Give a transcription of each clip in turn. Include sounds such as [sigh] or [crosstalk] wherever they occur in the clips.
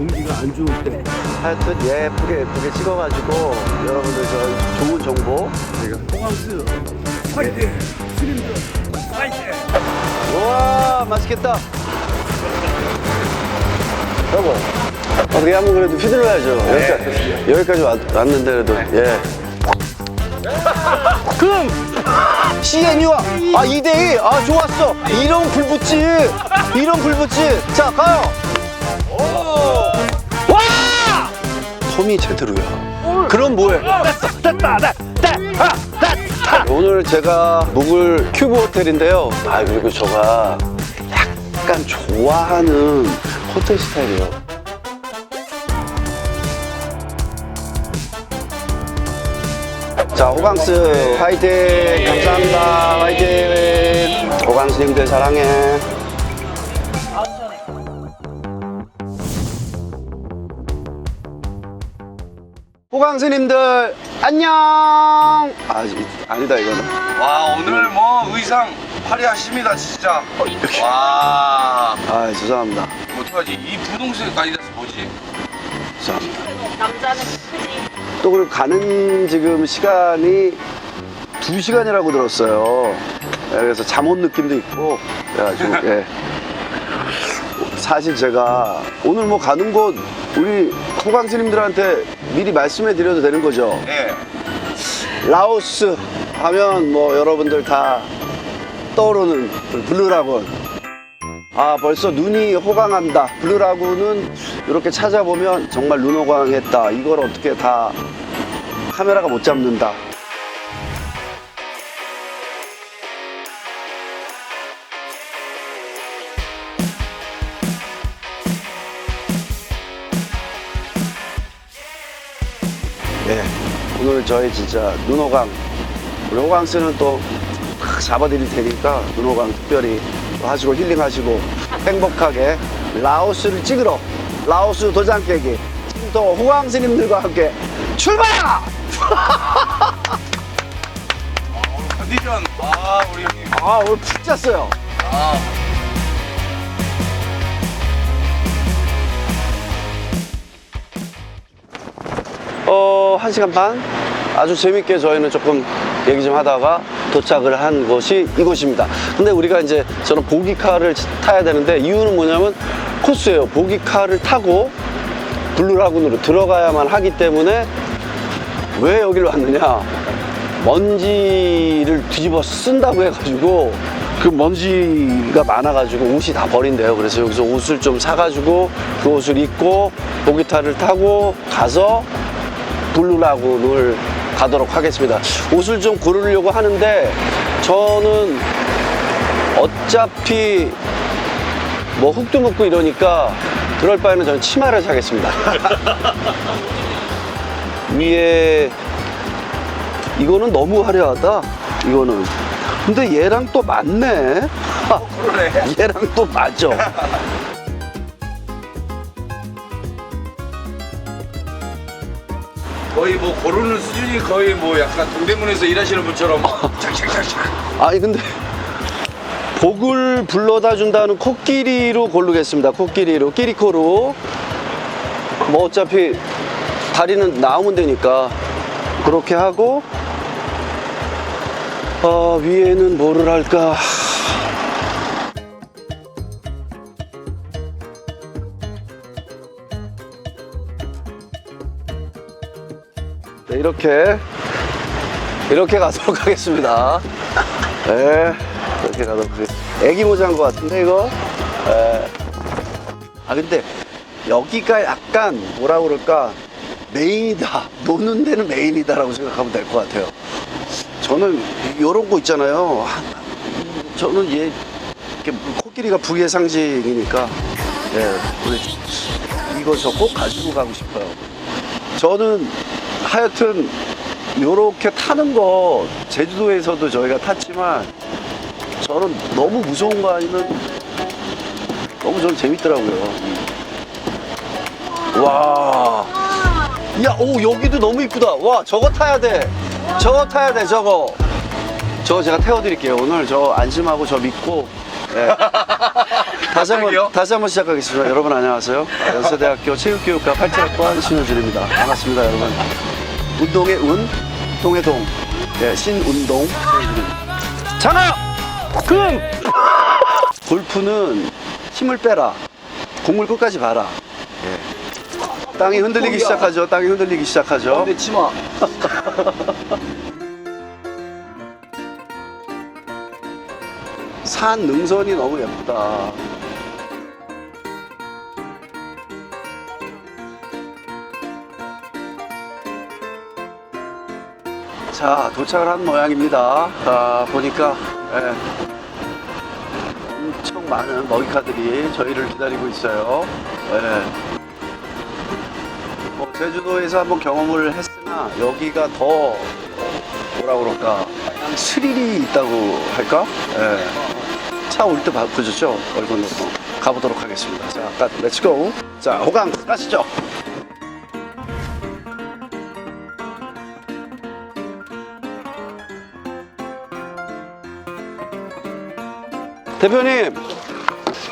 공기가 안 좋을 때. 하여튼 예쁘게 예쁘게 찍어가지고 여러분들 저 좋은 정보. 제가 호강스 화이팅! 스림드 화이팅! 우와 맛있겠다. 여보 어떻게 한번 그래도 휘둘러야죠. 여기까지, 여기까지 왔, 왔는데 그래도 예. 그럼 CNU와 아 2대2 아 좋았어. 이런 불붙지 이런 불붙지 자 가요 톰이 제대로야 그럼 뭐해 오늘 제가 묵을 큐브 호텔인데요. 아 그리고 저가 약간 좋아하는 호텔 스타일이에요. 자 호강스 화이팅 감사합니다 화이팅 호강스님들 사랑해. 호강스님들 안녕. 아 이- 아니다 이거는. 와 오늘 뭐 의상 화려하십니다 진짜 와 아 죄송합니다. 어떡하지 이 분홍색 아디다스 뭐지 죄송합니다. 남자는 크지. 또 그리고 가는 지금 시간이 두 시간이라고 들었어요. 예, 그래서 잠 온 느낌도 있고 그래가지고 [laughs] 예. 사실 제가 오늘 뭐 가는 곳 우리 호강 스님들한테 미리 말씀해 드려도 되는 거죠. 예 라오스 하면 뭐 여러분들 다 떠오르는 블루라군. 아 벌써 눈이 호강한다. 블루라군은 이렇게 찾아보면 정말 눈 호강했다. 이걸 어떻게 다 카메라가 못 잡는다. 오늘 저희 진짜 눈호강. 우리 호강스는 또팍 잡아드릴 테니까 눈호강 특별히 또 하시고 힐링하시고 행복하게 라오스를 찍으러 라오스 도장 깨기 지금부터 호강 스님들과 함께 출발! 컨디션. 아 우리 형님. 아 오늘 푹 잤어요. 아 어, 한 시간 반? 아주 재밌게 저희는 조금 얘기 좀 하다가 도착을 한 곳이 이곳입니다. 근데 우리가 이제 저는 보기카를 타야 되는데 이유는 뭐냐면 코스예요. 보기카를 타고 블루라군으로 들어가야만 하기 때문에 왜 여기를 왔느냐? 먼지를 뒤집어 쓴다고 해가지고 그 먼지가 많아가지고 옷이 다 버린대요. 그래서 여기서 옷을 좀 사가지고 그 옷을 입고 보기타를 타고 가서 블루라군을 가도록 하겠습니다. 옷을 좀 고르려고 하는데 저는 어차피 뭐 흙도 묻고 이러니까 그럴 바에는 저는 치마를 사겠습니다. [laughs] 위에 이거는 너무 화려하다. 이거는. 근데 얘랑 또 맞네. [laughs] 그러네 얘랑 또 맞아. 거의 뭐 고르는 수준이 거의 뭐 약간 동대문에서 일하시는 분처럼 [laughs] 착착착착 아니 근데 복을 불러다 준다는 코끼리로 고르겠습니다. 코끼리로 끼리코로 뭐 어차피 다리는 나오면 되니까 그렇게 하고 어, 위에는 뭐를 할까? 네, 이렇게 이렇게 가도록 [laughs] 하겠습니다. 네, 이렇게 가도록 하겠습니다. 애기 모자인 것 같은데 이거? 네. 아 근데 여기가 약간 뭐라 그럴까 메인이다. [laughs] 노는 데는 메인이다라고 생각하면 될 것 같아요. 저는 이런 거 있잖아요. [laughs] 저는 얘 이렇게 코끼리가 부의 상징이니까 예, 이거 저 꼭 가지고 가고 싶어요. 저는 하여튼 요렇게 타는 거 제주도에서도 저희가 탔지만 저는 너무 무서운 거 아니면 너무 저는 재밌더라고요. 와. 야, 오, 여기도 너무 이쁘다. 와, 저거 타야 돼. 저거 타야 돼, 저거. 저거 제가 태워드릴게요. 오늘 저 안심하고 저 믿고 네. [laughs] 다시 한번 갑자기요? 다시 한 번 시작하겠습니다. 여러분 안녕하세요. 연세대학교 체육교육과 87학번 신효준입니다. 반갑습니다, 여러분. 운동의 운, 동의 동, 네, 신운동. 장아, 금. 골프는 힘을 빼라. 공을 끝까지 봐라. 예. 땅이 흔들리기 시작하죠. 땅이 흔들리기 시작하죠. 내 치마. [laughs] 산 능선이 너무 예쁘다. 자, 도착을 한 모양입니다. 아, 보니까, 예, 엄청 많은 먹이카들이 저희를 기다리고 있어요. 예. 뭐, 제주도에서 한번 경험을 했으나, 여기가 더, 뭐라 그럴까, 스릴이 있다고 할까? 예. 차올때 보셨죠? 얼굴 놓고 가보도록 하겠습니다. 자, 가, 렛츠고. 자, 호강 가시죠. 대표님,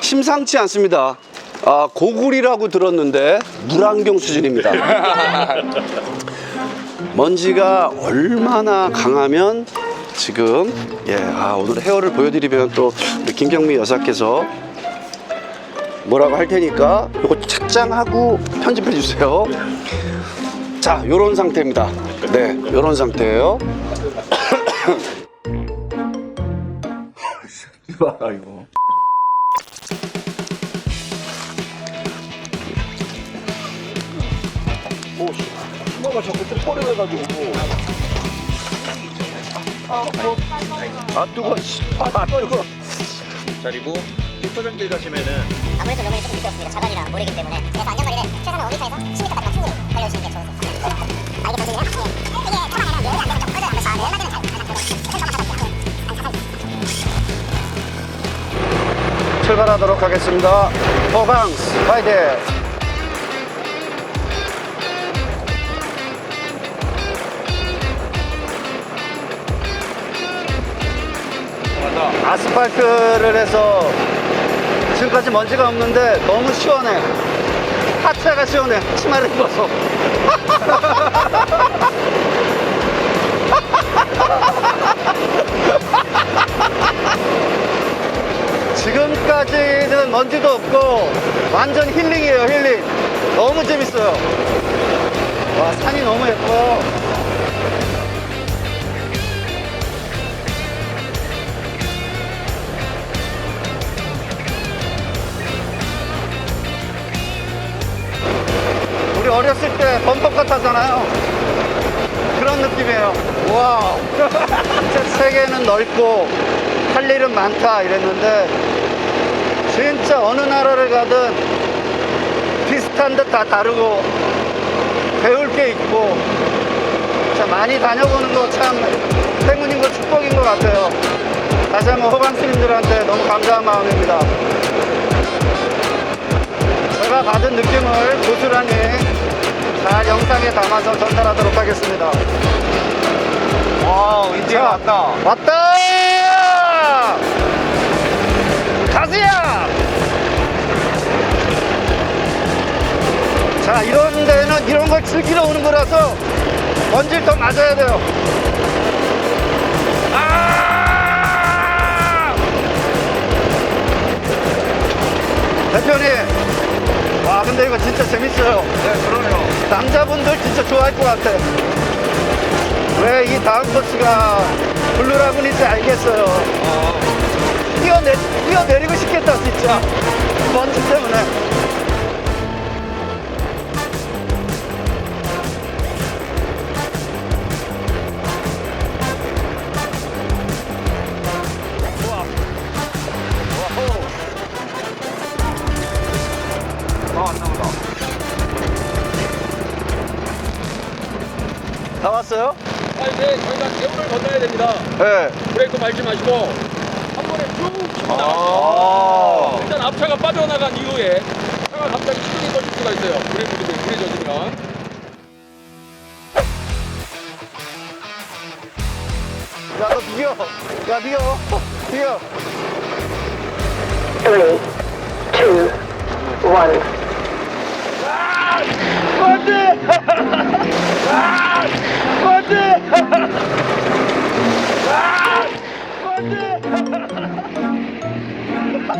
심상치 않습니다. 아, 고굴이라고 들었는데 물안경 수준입니다. [laughs] 먼지가 얼마나 강하면 지금 예, 아, 오늘 헤어를 보여드리면 또 우리 김경미 여사께서 뭐라고 할 테니까 이거 착장하고 편집해 주세요. 자, 요런 상태입니다. 네, 요런 상태예요. 봐라 이거. 아 뜨거, 씨. 아 뜨거. 자리고 6% 가시면은 아무래도 요금이 조금 미끄럽습니다. 자갈이랑 모래기 때문에. 그래서 안전거리를 최소한 5m에서 10m까지만 충분히 달려주시는 게 좋습니다. 알겠습니다. 예. 이게 처음에는 여기 안 되면 좀 꺼져요. 출발하도록 하겠습니다. 포강스 파이팅! 아스팔트를 해서 지금까지 먼지가 없는데 너무 시원해. 하체가 시원해. 치마를 입어서. [laughs] 지금까지는 먼지도 없고 완전 힐링이에요 힐링. 너무 재밌어요. 와 산이 너무 예뻐. 우리 어렸을 때 범퍼카 타잖아요. 그런 느낌이에요. 와우. [laughs] 세계는 넓고 할 일은 많다 이랬는데 진짜 어느 나라를 가든 비슷한 듯 다 다르고 배울 게 있고 참 많이 다녀보는 거 참 행운인 거 축복인 것 같아요 다시 한번 호강스님들한테 너무 감사한 마음입니다 제가 받은 느낌을 고스란히 잘 영상에 담아서 전달하도록 하겠습니다 와우 인디아 왔다. 왔다! 즐기러 오는 거라서 먼지를 더 맞아야 돼요. 아! 대표님, 와, 근데 이거 진짜 재밌어요. 네 그러네요. 남자분들 진짜 좋아할 것 같아. 왜 이 다음 코스가 블루라군인지 알겠어요. 뛰어내, 뛰어내리고 싶겠다, 진짜. 먼지 때문에. 됩니다. 네. 브레이크 밟지 마시고 한 번에 쭉 치고 아. 일단 앞차가 빠져나간 이후에 차가 갑자기 시동이 꺼질 수가 있어요. 브레이크 때문에 불이 젖으면 야, 너 비겨. 야, 비겨. 비겨.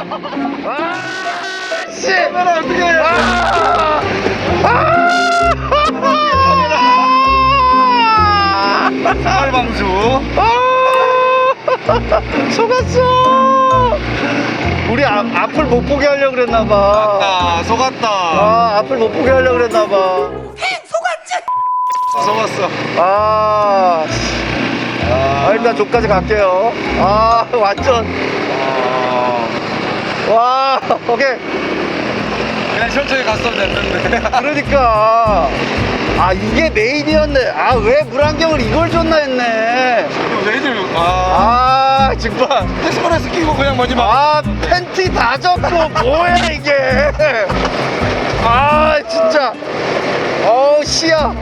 Three, two, one. 쌀방수. 속았어. 우리 앞, 앞을 못 보게 하려고 그랬나 봐. 아, 속았다. 아, 앞을 못 보게 하려고 그랬나 봐. 속았어. 아, 아, 일단 저까지 갈게요. 아, 완전. 와, 오케이. 그냥 천천히 갔으면 됐는데. [laughs] 그러니까. 아, 이게 메인이었네. 아, 왜 물안경을 이걸 줬나 했네. 왜들 아, 아, 정말. 패스퍼레스 끼고 그냥 뭐지 마. 아, 팬티 다 젖고 뭐야, 이게. 아, 진짜. 어우, 씨야.